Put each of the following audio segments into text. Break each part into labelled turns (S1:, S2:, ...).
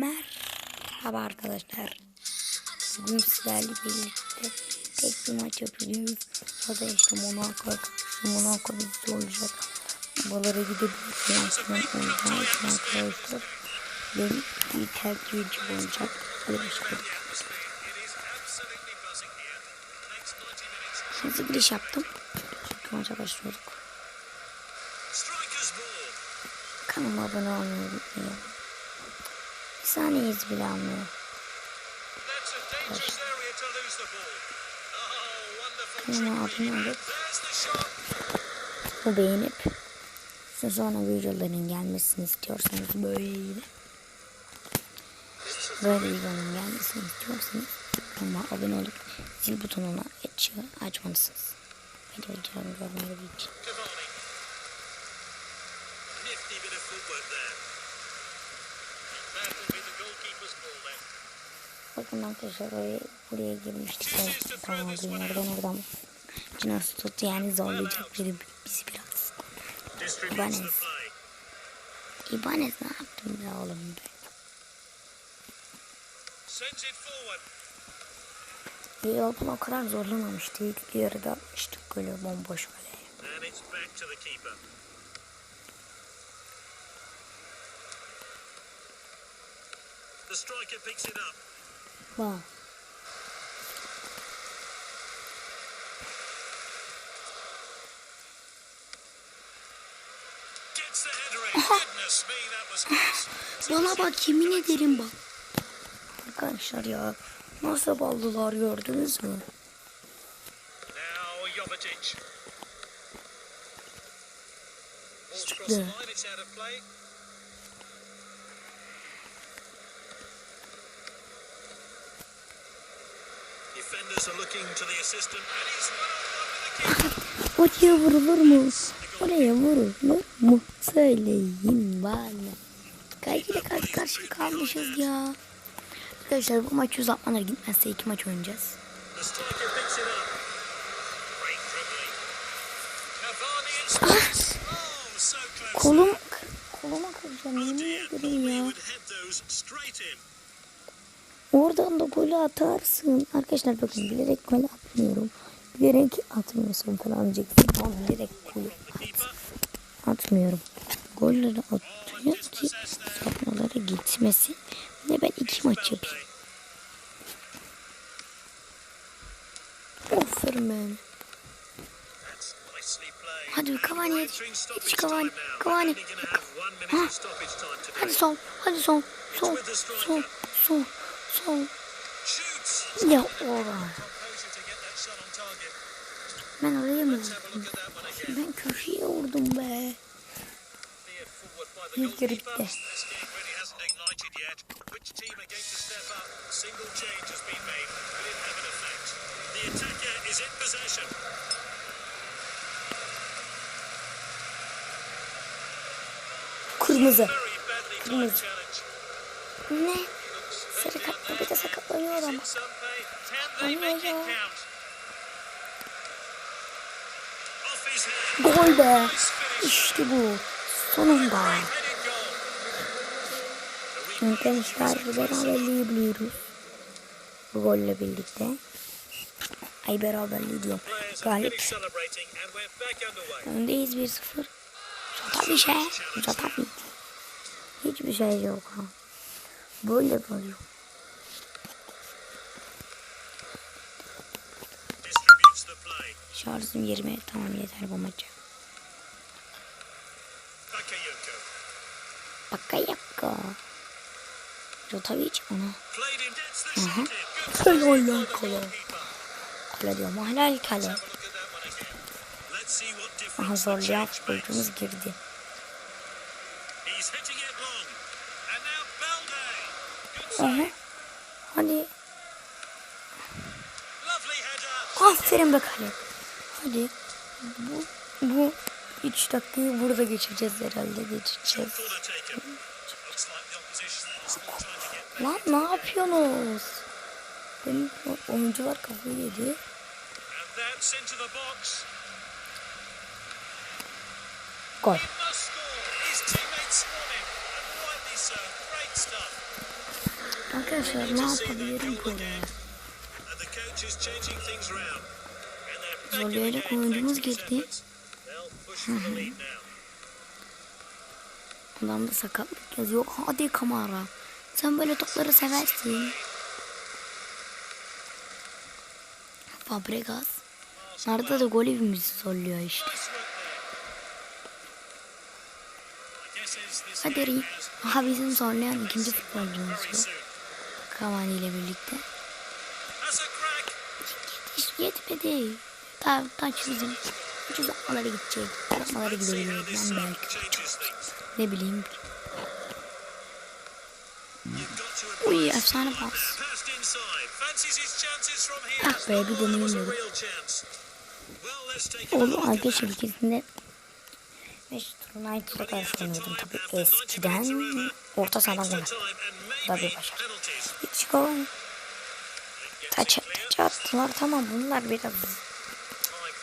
S1: Merhaba arkadaşlar. Bugün sizlerle birlikte tek bir maç yapacağız. O da işte Monaco. Monaco bizde olacak. Balara gidebiliriz. Aslında olacağı için arkadaşlar. Benim bir tercihci olacak. Hadi başlayalım. Hızlı giriş yaptım. Çünkü maça başlıyorduk. Kanalıma abone olmayı unutmayın. Bir saniyeniz bile almıyor. Kanalıma abone olup o beğenip size sonra videoların gelmesini istiyorsanız böyle böyle videonun gelmesini istiyorsanız kanalıma abone olup zil butonuna açıyor, açmalısınız. Video videolarımı görmeleri için. Bakın arkadaşlar oraya, buraya girmiştik. Tamam oradan oradan. Cinas tuttu yani zorlayacak biri bizi biraz. Ibanez. İbanez ne yaptın be oğlum be?
S2: Forward.
S1: Yoldan o kadar zorlamamıştı. İlk yarıda atmıştık böyle bomboş
S2: keeper. The striker picks it up.
S1: Bak. Bana bak yemin ederim bak. Arkadaşlar ya nasıl baldılar gördünüz mü?
S2: Now
S1: Oraya vurulur mu? Oraya vurulur mu? Söyleyin bana. Kaygıyla karşı karşıya kalmışız ya. Arkadaşlar bu maç uzatmalar gitmezse iki maç oynayacağız.
S2: Scores. Oh.
S1: Kolum koluma kıracağım yemin ederim ya. Oradan da golü atarsın. Arkadaşlar bakın bilerek gol atmıyorum. Bilerek atmıyorsun falan diyeceksin. Ama bilerek golü at, atmıyorum. Golleri atıyor ki sapmalara gitmesin. De ben iki maç yapayım. Aferin ben. Hadi Cavani yetiş. Yetiş Cavani. Cavani. Hadi sol. Hadi sol. Sol. Sol. Sol.
S2: Shoots.
S1: Ya
S2: target.
S1: Ben oraya mı vurdum? Ben köşeye vurdum be.
S2: İs in possession.
S1: Kırmızı. Kırmızı. Ne? Sarı kartla bir de sakatlanıyor ama.
S2: Head.
S1: Gol be. İşte bu. Sonunda. Arkadaşlar beraberliği biliyoruz. Bu golle birlikte. Ay beraberliği diyorum. Galip. Öndeyiz 1-0. Uzata bir şey. Uzata bir. Hiçbir şey yok ha. Böyle kalıyor. Şarjım 20. Tamam yeter bu maça.
S2: Bakayoko.
S1: Bakayaka. Jotavic ona.
S2: Good
S1: Helal kale. Kale diyorum. Helal kale. Aha zorlayan futbolcumuz girdi. Aha. Hadi. Aferin be kale. Hadi. Bu, bu 3 dakikayı burada geçireceğiz herhalde. Geçireceğiz. Lan ne yapıyorsunuz? Benim oyuncular kafayı yedi. Gol. Arkadaşlar ne yapabilirim ki Zorlayarak oyuncumuz girdi. Adamda sakatlık yazıyor. Hadi Kamara. Sen böyle topları seversin. Fabregas. Arada da gol evimizi zorluyor işte. Hadi Ri. Aha bizim zorlayan ikinci futbolcumuz bu. Cavani ile birlikte. Yetmedi. Daha taç bizim. Hiç uzatmalara gidecek. Uzatmalara
S2: See how
S1: gidebilir.
S2: this
S1: Ben belki. Ne bileyim. Uy efsane pas. Ah be, bir
S2: a
S1: Oğlum
S2: look at
S1: arkadaşlar
S2: that.
S1: ikisinde Manchester United'a karşı oynuyordum tabii eskiden. Orta sahadan
S2: and
S1: Da bir başarı. Hiç gol. Taç, taç attılar tamam bunlar biraz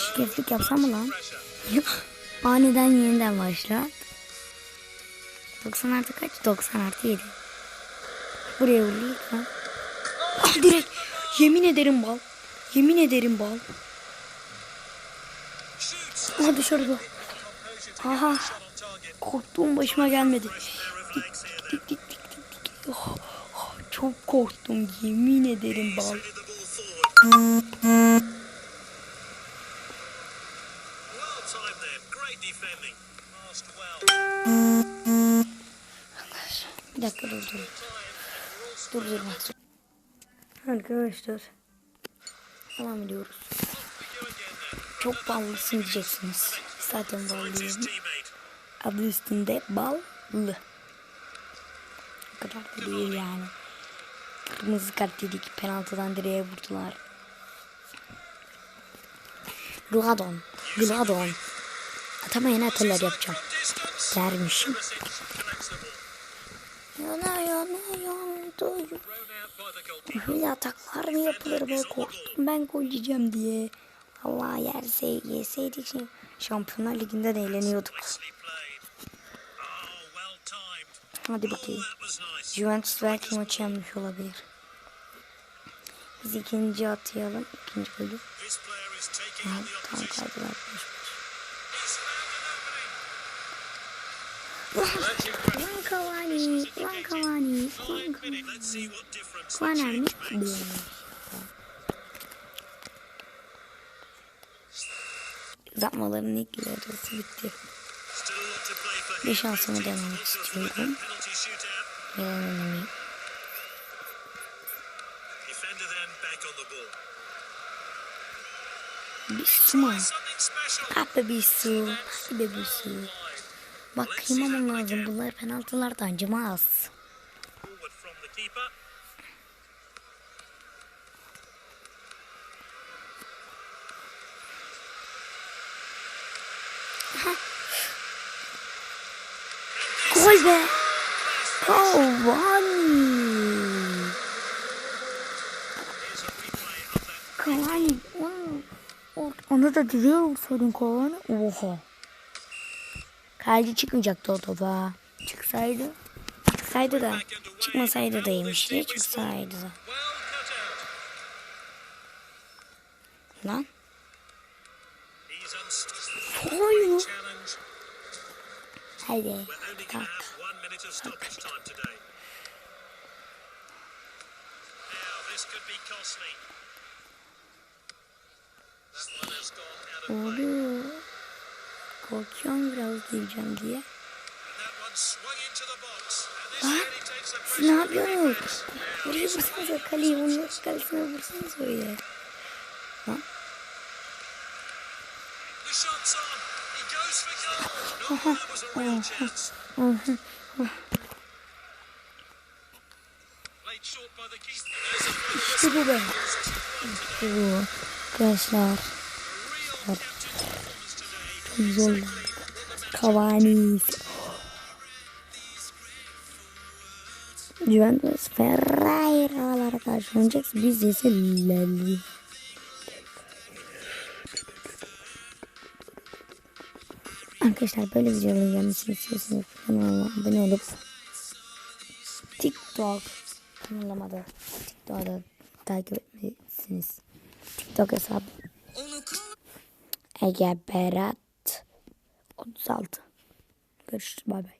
S1: Şirketlik yapsam mı lan? Aniden yeniden başla. 90 artı kaç? 90 artı 7. Buraya vuruyor lan. Ah direkt. Yemin ederim bal. Yemin ederim bal. Aha dışarıda. Aha. Korktuğum başıma gelmedi. Dik dik dik dik dik. Oh, oh, çok korktum. Yemin ederim bal. Bir dakika dur dur. Dur dur bak. Arkadaşlar. Devam ediyoruz. Çok ballısın diyeceksiniz. Zaten ballıyım. Adı üstünde ballı. O kadar da değil yani. Kırmızı kart dedik. Penaltıdan direğe vurdular. Ruadon. Gladon. Atamayan atalar yapacağım. Dermişim. Yana yana yandı. Böyle ataklar mı yapılır be korktum ben gol yiyeceğim diye. Allah yerse yeseydik şimdi Şampiyonlar Ligi'nde de eğleniyorduk. Hadi bakayım. Juventus belki maçı yenmiş olabilir. Biz ikinci atayalım. ikinci golü.
S2: This player is taking
S1: Ha,
S2: on the
S1: tam
S2: opposition.
S1: kaydılar. Cavani, lan Cavani,
S2: Five
S1: Cavani. mi?
S2: change makes.
S1: Uzatmaların ilk yarısı bitti. Bir şansımı denemek istiyorum.
S2: penalty shootout.
S1: Yalan önemli.
S2: Defender then back on the ball.
S1: Bir su mu? Ah be bir su. Hadi be bir su. Bak kıymamam lazım. Bunlar penaltılardan acımaz. Gol be. Cavani. Cavani. Onu, da direğe vursaydın Cavani. Oha. Kaleci çıkmayacaktı o topa. Çıksaydı. Çıksaydı da. Çıkmasaydı da yemişti. Çıksaydı da. Lan. Gol mu? Hadi.
S2: Of play.
S1: Oluyor. Korkuyorum biraz diyeceğim diye. Lan. Siz ne yapıyorsunuz? Oraya vursanıza kaleyi. Onun kalesine vursanız oraya.
S2: The shot's on. He goes for goal. No, that was a real chance. by the keeper. There's a final whistle.
S1: İşte bu be. İşte bu. Arkadaşlar. Çok zor. Cavani. Juventus Ferreira'lara karşı oynayacak. Biz ise Lali. Arkadaşlar böyle videoların gelmesini istiyorsanız kanalıma abone olup TikTok kanalıma da TikTok'a da takip etmelisiniz. TikTok hesabı Ege Berat 36 Görüşürüz bay bay.